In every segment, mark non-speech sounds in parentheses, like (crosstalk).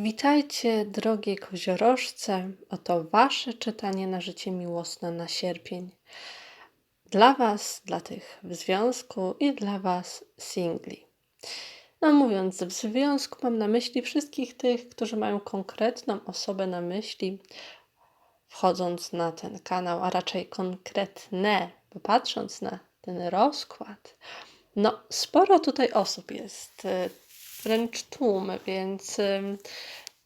Witajcie, drogie koziorożce. Oto Wasze czytanie na życie miłosne na sierpień. Dla Was, dla tych w związku i dla Was singli. No mówiąc w związku, mam na myśli wszystkich tych, którzy mają konkretną osobę na myśli, wchodząc na ten kanał, a raczej konkretne, bo patrząc na ten rozkład, no sporo tutaj osób jest, y, wręcz tłum, więc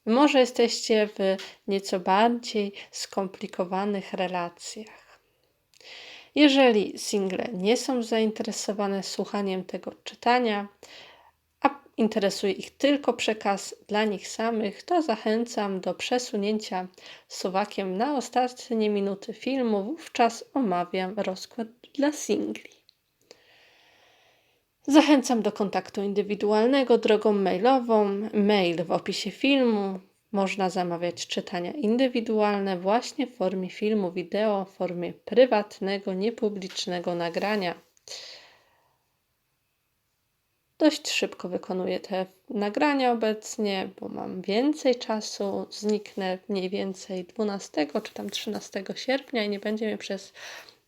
może jesteście w nieco bardziej skomplikowanych relacjach. Jeżeli single nie są zainteresowane słuchaniem tego czytania, a interesuje ich tylko przekaz dla nich samych, to zachęcam do przesunięcia suwakiem na ostatnie minuty filmu. Wówczas omawiam rozkład dla singli. Zachęcam do kontaktu indywidualnego drogą mailową. Mail w opisie filmu. Można zamawiać czytania indywidualne właśnie w formie filmu, wideo, w formie prywatnego, niepublicznego nagrania. Dość szybko wykonuję te nagrania obecnie, bo mam więcej czasu. Zniknę mniej więcej 12 czy tam 13 sierpnia i nie będzie mnie przez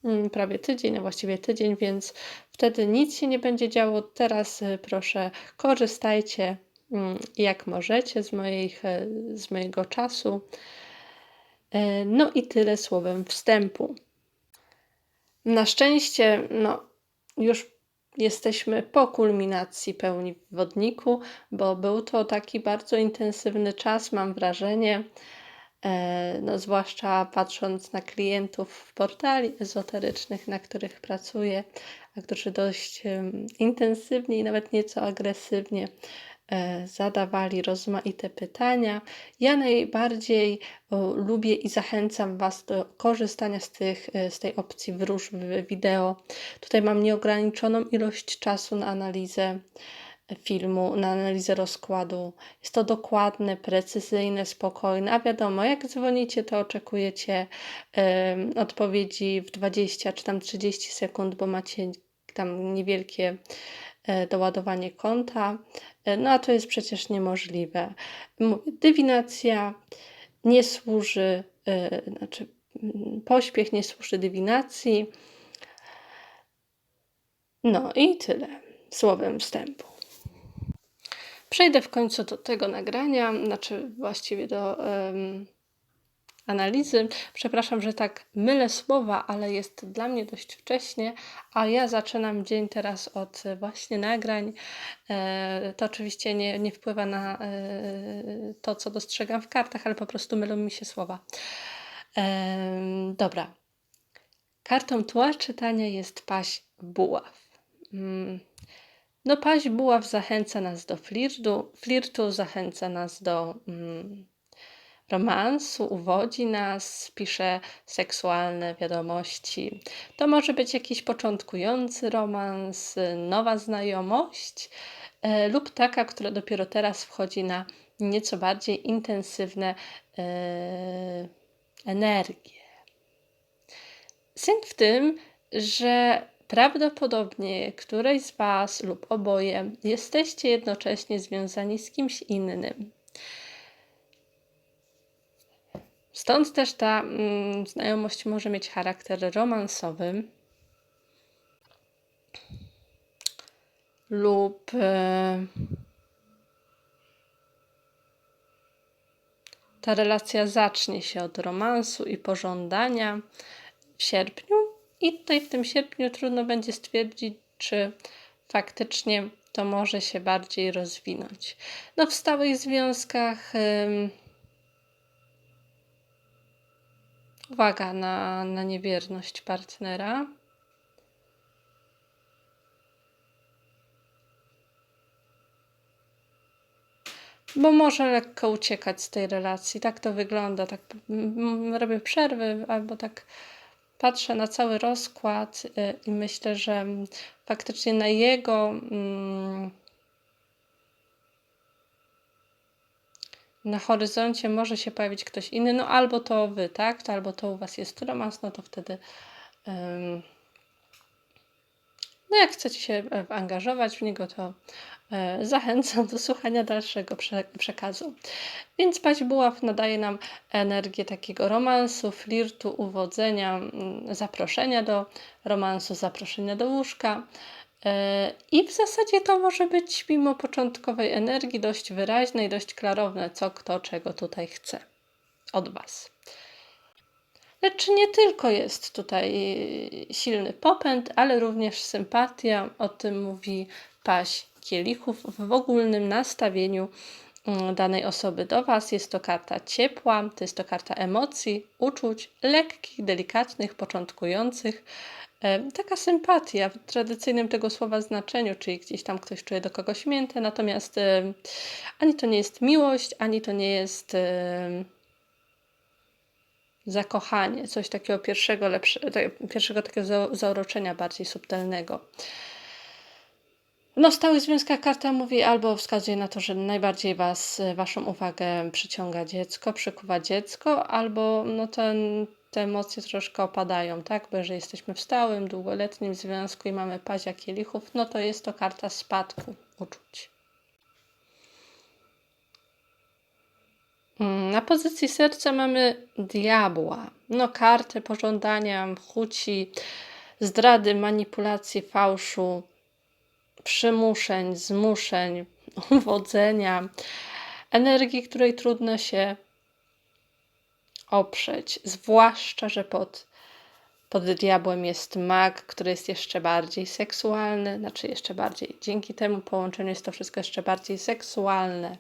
mm, prawie tydzień, a właściwie tydzień, więc wtedy nic się nie będzie działo. Teraz y, proszę, korzystajcie mm, jak możecie z, moich, e, z mojego czasu. E, No i tyle słowem wstępu. Na szczęście, no, już jesteśmy po kulminacji pełni w wodniku, bo był to taki bardzo intensywny czas, mam wrażenie. E, No, zwłaszcza patrząc na klientów portali ezoterycznych, na których pracuję, a którzy dość intensywnie i nawet nieco agresywnie e, zadawali rozmaite pytania. Ja najbardziej lubię i zachęcam Was do korzystania z, tych, e, z tej opcji wróżby wideo. Tutaj mam nieograniczoną ilość czasu na analizę filmu, na analizę rozkładu. Jest to dokładne, precyzyjne, spokojne, a wiadomo, jak dzwonicie, to oczekujecie em, odpowiedzi w 20 czy tam 30 sekund, bo macie tam niewielkie e, doładowanie konta. E, No a to jest przecież niemożliwe. Dywinacja nie służy, e, znaczy mm, pośpiech nie służy dywinacji. No i tyle słowem wstępu. Przejdę w końcu do tego nagrania, znaczy właściwie do em, analizy. Przepraszam, że tak mylę słowa, ale jest dla mnie dość wcześnie, a ja zaczynam dzień teraz od e, właśnie nagrań. E, to oczywiście nie, nie wpływa na e, to, co dostrzegam w kartach, ale po prostu mylą mi się słowa. Em, dobra. Kartą tła czytania jest paź buław. Mm. No, paź buław zachęca nas do flirtu, flirtu zachęca nas do mm, romansu, uwodzi nas, pisze seksualne wiadomości. To może być jakiś początkujący romans, nowa znajomość e, lub taka, która dopiero teraz wchodzi na nieco bardziej intensywne e, energie. Sęk w tym, że prawdopodobnie któreś z Was lub oboje jesteście jednocześnie związani z kimś innym. Stąd też ta mm, znajomość może mieć charakter romansowy lub e, ta relacja zacznie się od romansu i pożądania w sierpniu. I tutaj w tym sierpniu trudno będzie stwierdzić, czy faktycznie to może się bardziej rozwinąć. No, w stałych związkach. Uwaga na, na niewierność partnera. Bo może lekko uciekać z tej relacji. Tak to wygląda. Tak mm, robię przerwy albo tak patrzę na cały rozkład y, i myślę, że faktycznie na jego mm, na horyzoncie może się pojawić ktoś inny, no albo to wy, tak? Albo to u was jest romans, no to wtedy No jak chcecie się e, angażować w niego, to e, zachęcam do słuchania dalszego prze, przekazu. Więc paź buław nadaje nam energię takiego romansu, flirtu, uwodzenia, mm, zaproszenia do romansu, zaproszenia do łóżka. E, I w zasadzie to może być mimo początkowej energii dość wyraźne i dość klarowne, co kto czego tutaj chce od Was. Lecz nie tylko jest tutaj silny popęd, ale również sympatia. O tym mówi paść kielichów w ogólnym nastawieniu mm, danej osoby do Was. Jest to karta ciepła, to jest to karta emocji, uczuć lekkich, delikatnych, początkujących. E, taka sympatia w tradycyjnym tego słowa znaczeniu, czyli gdzieś tam ktoś czuje do kogoś miętę, natomiast e, ani to nie jest miłość, ani to nie jest e, zakochanie, coś takiego pierwszego, lepsze, pierwszego takiego zauroczenia bardziej subtelnego. No, stały związka karta mówi albo wskazuje na to, że najbardziej was, waszą uwagę przyciąga dziecko, przykuwa dziecko, albo no ten, te emocje troszkę opadają, tak? Bo jeżeli jesteśmy w stałym, długoletnim związku i mamy pazia kielichów, no to jest to karta spadku uczuć. Na pozycji serca mamy diabła. No, kartę pożądania, chuci, zdrady, manipulacji, fałszu, przymuszeń, zmuszeń, (laughs) uwodzenia, energii, której trudno się oprzeć. Zwłaszcza, że pod, pod diabłem jest mag, który jest jeszcze bardziej seksualny, znaczy jeszcze bardziej, dzięki temu połączeniu jest to wszystko jeszcze bardziej seksualne.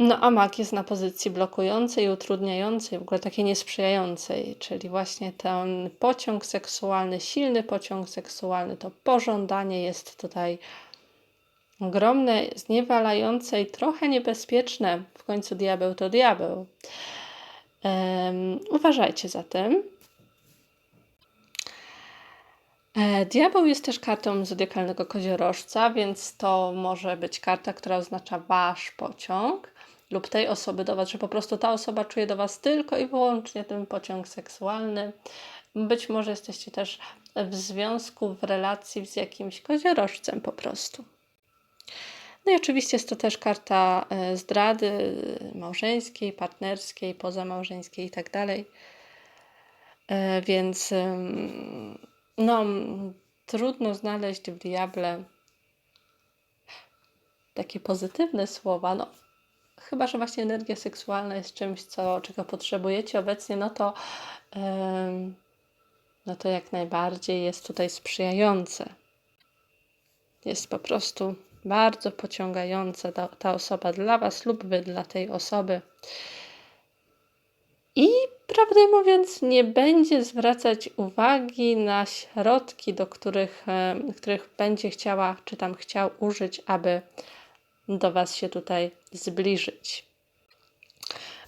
No a mak jest na pozycji blokującej, utrudniającej, w ogóle takiej niesprzyjającej, czyli właśnie ten pociąg seksualny, silny pociąg seksualny, to pożądanie jest tutaj ogromne, zniewalające i trochę niebezpieczne. W końcu diabeł to diabeł. Um, uważajcie zatem. E, diabeł jest też kartą zodiakalnego koziorożca, więc to może być karta, która oznacza wasz pociąg lub tej osoby do Was, że po prostu ta osoba czuje do Was tylko i wyłącznie ten pociąg seksualny. Być może jesteście też w związku, w relacji z jakimś koziorożcem po prostu. No i oczywiście jest to też karta e, zdrady małżeńskiej, partnerskiej, pozamałżeńskiej i tak dalej. E, więc no, trudno znaleźć w diable takie pozytywne słowa. No, chyba, że właśnie energia seksualna jest czymś, co, czego potrzebujecie obecnie, no to, no to jak najbardziej jest tutaj sprzyjające. Jest po prostu bardzo pociągająca ta, ta osoba dla Was lub Wy dla tej osoby. I prawdę mówiąc, nie będzie zwracać uwagi na środki, do których, których będzie chciała, czy tam chciał użyć, aby do Was się tutaj zbliżyć.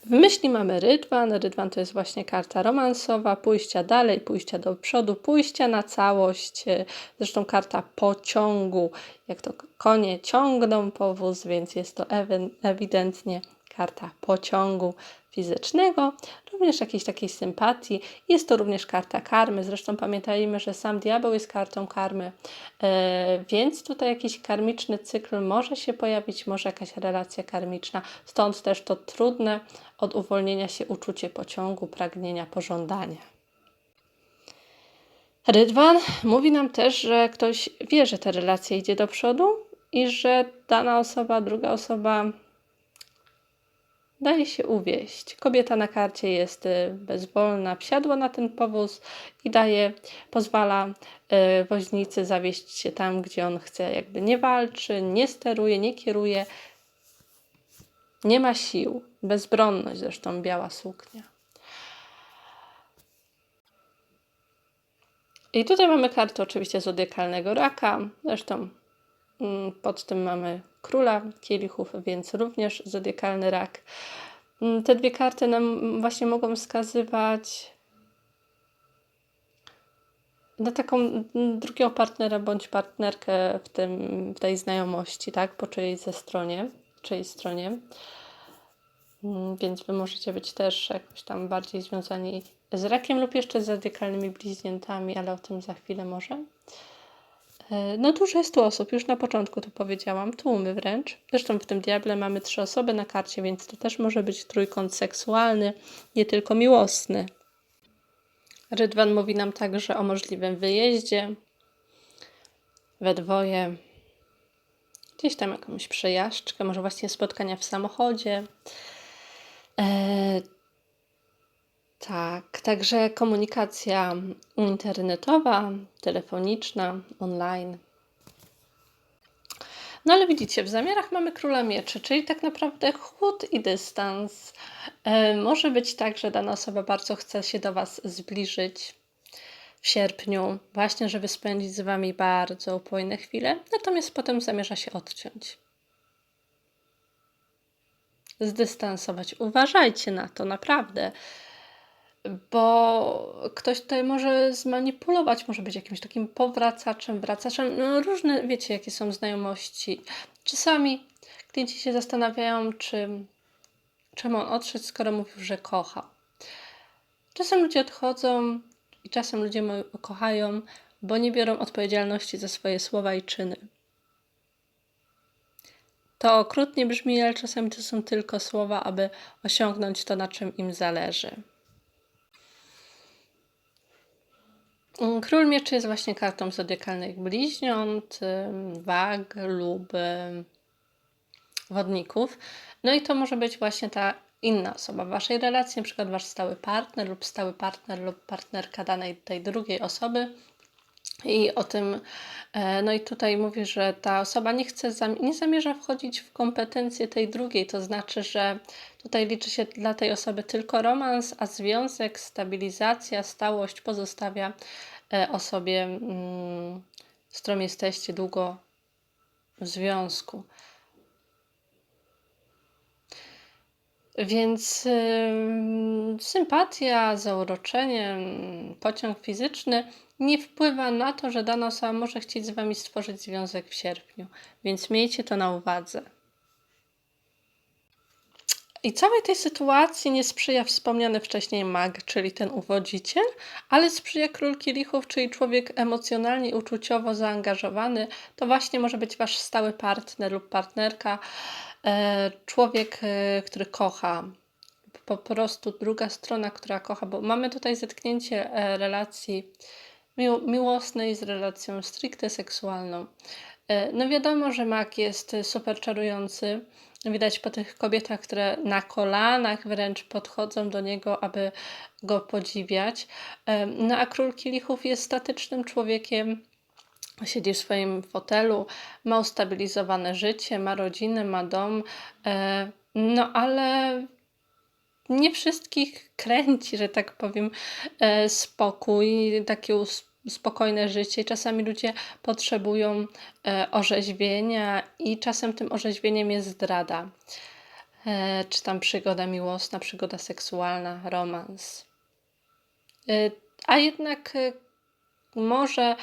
W myśli mamy rydwan. Rydwan to jest właśnie karta romansowa, pójścia dalej, pójścia do przodu, pójścia na całość. Zresztą karta pociągu, jak to konie ciągną powóz, więc jest to ewidentnie karta pociągu fizycznego, również jakiejś takiej sympatii. Jest to również karta karmy. Zresztą pamiętajmy, że sam diabeł jest kartą karmy, e, więc tutaj jakiś karmiczny cykl może się pojawić, może jakaś relacja karmiczna. Stąd też to trudne od uwolnienia się uczucie pociągu, pragnienia, pożądania. Rydwan mówi nam też, że ktoś wie, że ta relacja idzie do przodu i że dana osoba, druga osoba daje się uwieść. Kobieta na karcie jest y, bezwolna, wsiadła na ten powóz i daje, pozwala y, woźnicy zawieść się tam, gdzie on chce. Jakby nie walczy, nie steruje, nie kieruje. Nie ma sił. Bezbronność zresztą biała suknia. I tutaj mamy kartę oczywiście zodiakalnego raka. Zresztą pod tym mamy króla kielichów, więc również zodiakalny rak. Mm, te dwie karty nam właśnie mogą wskazywać na taką mm, drugiego partnera bądź partnerkę w, tym, w tej znajomości, tak, po czyjej ze stronie, czyjej stronie. Mm, więc wy możecie być też jakoś tam bardziej związani z rakiem lub jeszcze z radykalnymi bliźniętami, ale o tym za chwilę może. E, no dużo jest tu osób, już na początku to powiedziałam, tłumy wręcz. Zresztą w tym diable mamy trzy osoby na karcie, więc to też może być trójkąt seksualny, nie tylko miłosny. Rydwan mówi nam także o możliwym wyjeździe we dwoje, gdzieś tam jakąś przejażdżkę, może właśnie spotkania w samochodzie. Tak, także komunikacja internetowa, telefoniczna, online. No ale widzicie, w zamiarach mamy króla mieczy, czyli tak naprawdę chłód i dystans. E, może być tak, że dana osoba bardzo chce się do Was zbliżyć w sierpniu, właśnie żeby spędzić z Wami bardzo upojne chwile, natomiast potem zamierza się odciąć. Zdystansować. Uważajcie na to, naprawdę bo ktoś tutaj może zmanipulować, może być jakimś takim powracaczem, wracaczem. No, różne, wiecie, jakie są znajomości. Czasami klienci się zastanawiają, czy, czemu on odszedł, skoro mówił, że kocha. Czasem ludzie odchodzą i czasem ludzie kochają, bo nie biorą odpowiedzialności za swoje słowa i czyny. To okrutnie brzmi, ale czasami to są tylko słowa, aby osiągnąć to, na czym im zależy. Mm, Król Mieczy jest właśnie kartą zodiakalnych bliźniąt, wag lub wodników. No i to może być właśnie ta inna osoba w waszej relacji, przykład wasz stały partner lub stały partner lub partnerka danej tej drugiej osoby. I o tym, e, no i tutaj mówi, że ta osoba nie chce, nie zamierza wchodzić w kompetencje tej drugiej, to znaczy, że tutaj liczy się dla tej osoby tylko romans, a związek, stabilizacja, stałość pozostawia e, osobie, mm, z którą jesteście długo w związku. Więc sympatia, zauroczenie, pociąg fizyczny nie wpływa na to, że dana osoba może chcieć z Wami stworzyć związek w sierpniu. Więc miejcie to na uwadze. I całej tej sytuacji nie sprzyja wspomniany wcześniej mag, czyli ten uwodziciel, ale sprzyja król kielichów, czyli człowiek emocjonalnie i uczuciowo zaangażowany. To właśnie może być wasz stały partner lub partnerka, e, człowiek, e, który kocha. Po prostu druga strona, która kocha, bo mamy tutaj zetknięcie e, relacji miłosnej z relacją stricte seksualną. No wiadomo, że mak jest super czarujący, Widać po tych kobietach, które na kolanach wręcz podchodzą do niego, aby go podziwiać. No a król kielichów jest statycznym człowiekiem, siedzi w swoim fotelu, ma ustabilizowane życie, ma rodzinę, ma dom, e, no ale nie wszystkich kręci, że tak powiem, e, spokój, takie spokojne życie. Czasami ludzie potrzebują e, orzeźwienia i czasem tym orzeźwieniem jest zdrada. E, czy tam przygoda miłosna, przygoda seksualna, romans. A jednak może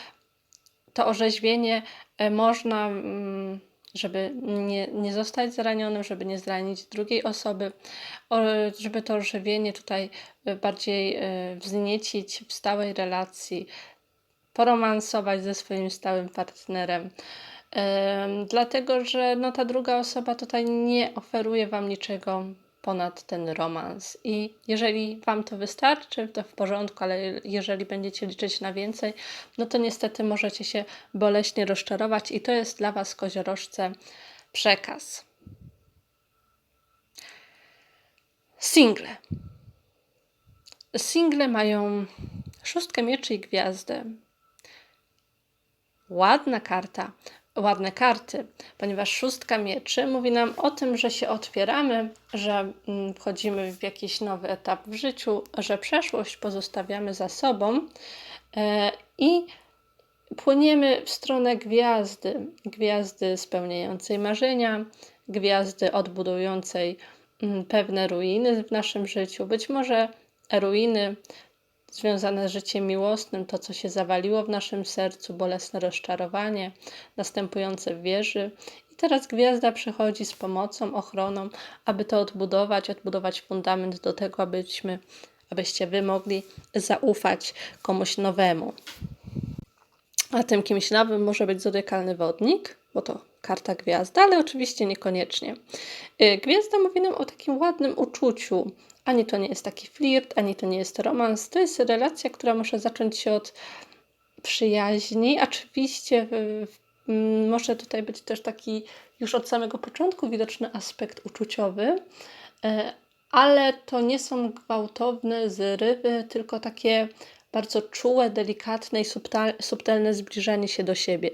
to orzeźwienie można, mm, żeby nie, nie zostać zranionym, żeby nie zranić drugiej osoby, żeby to orzeźwienie tutaj bardziej wzniecić w stałej relacji, poromansować ze swoim stałym partnerem. Dlatego, że no, ta druga osoba tutaj nie oferuje Wam niczego ponad ten romans. I jeżeli Wam to wystarczy, to w porządku, ale jeżeli będziecie liczyć na więcej, no to niestety możecie się boleśnie rozczarować i to jest dla Was, koziorożce, przekaz. Single. Single mają szóstkę mieczy i gwiazdę ładna karta, ładne karty, ponieważ szóstka mieczy mówi nam o tym, że się otwieramy, że mm, wchodzimy w jakiś nowy etap w życiu, że przeszłość pozostawiamy za sobą e, i płyniemy w stronę gwiazdy, gwiazdy spełniającej marzenia, gwiazdy odbudującej mm, pewne ruiny w naszym życiu, być może ruiny związane z życiem miłosnym, to co się zawaliło w naszym sercu, bolesne rozczarowanie, następujące w wieży. I teraz gwiazda przychodzi z pomocą, ochroną, aby to odbudować, odbudować fundament do tego, abyśmy abyście Wy mogli zaufać komuś nowemu. A tym kimś nowym może być zodiakalny wodnik, bo to karta gwiazda, ale oczywiście niekoniecznie. Y, Gwiazda mówi nam o takim ładnym uczuciu. Ani to nie jest taki flirt, ani to nie jest romans. To jest relacja, która może zacząć się od przyjaźni. Oczywiście w, w, m, może tutaj być też taki już od samego początku widoczny aspekt uczuciowy, e, ale to nie są gwałtowne zrywy, tylko takie bardzo czułe, delikatne i subtelne zbliżanie się do siebie.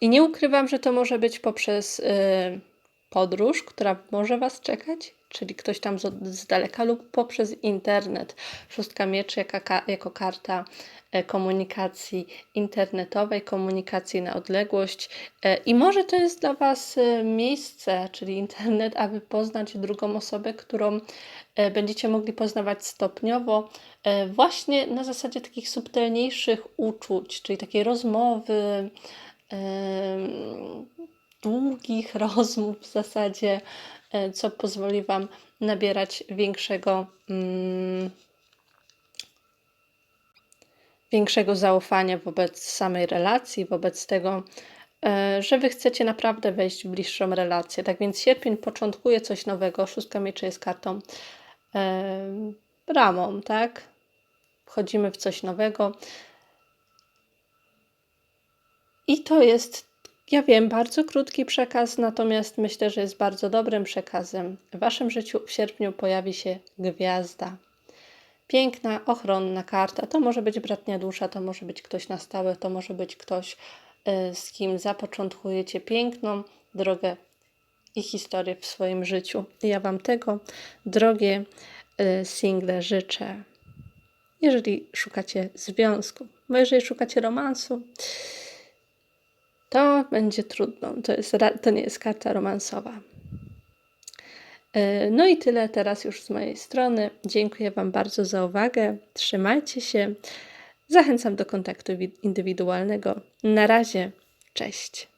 I nie ukrywam, że to może być poprzez y, podróż, która może Was czekać, czyli ktoś tam z, z daleka, lub poprzez internet. Szóstka mieczy jaka, jako karta e, komunikacji internetowej, komunikacji na odległość. E, I może to jest dla Was e, miejsce, czyli internet, aby poznać drugą osobę, którą będziecie mogli poznawać stopniowo, właśnie na zasadzie takich subtelniejszych uczuć, czyli takiej rozmowy długich (laughs) rozmów w zasadzie, e, co pozwoli Wam nabierać większego, mm, większego zaufania wobec samej relacji, wobec tego, e, że Wy chcecie naprawdę wejść w bliższą relację. Tak więc sierpień początkuje coś nowego. Szóstka mieczy jest kartą e, ramą, tak? Wchodzimy w coś nowego. I to jest, ja wiem, bardzo krótki przekaz, natomiast myślę, że jest bardzo dobrym przekazem. W Waszym życiu w sierpniu pojawi się gwiazda. Piękna, ochronna karta. To może być bratnia dusza, to może być ktoś na stałe, to może być ktoś, y, z kim zapoczątkujecie piękną drogę i historię w swoim życiu. Ja Wam tego, drogie y, single, życzę. Jeżeli szukacie związku, bo jeżeli szukacie romansu, to będzie trudno. To, jest, to nie jest karta romansowa. E, no i tyle teraz już z mojej strony. Dziękuję Wam bardzo za uwagę. Trzymajcie się. Zachęcam do kontaktu indywidualnego. Na razie, cześć.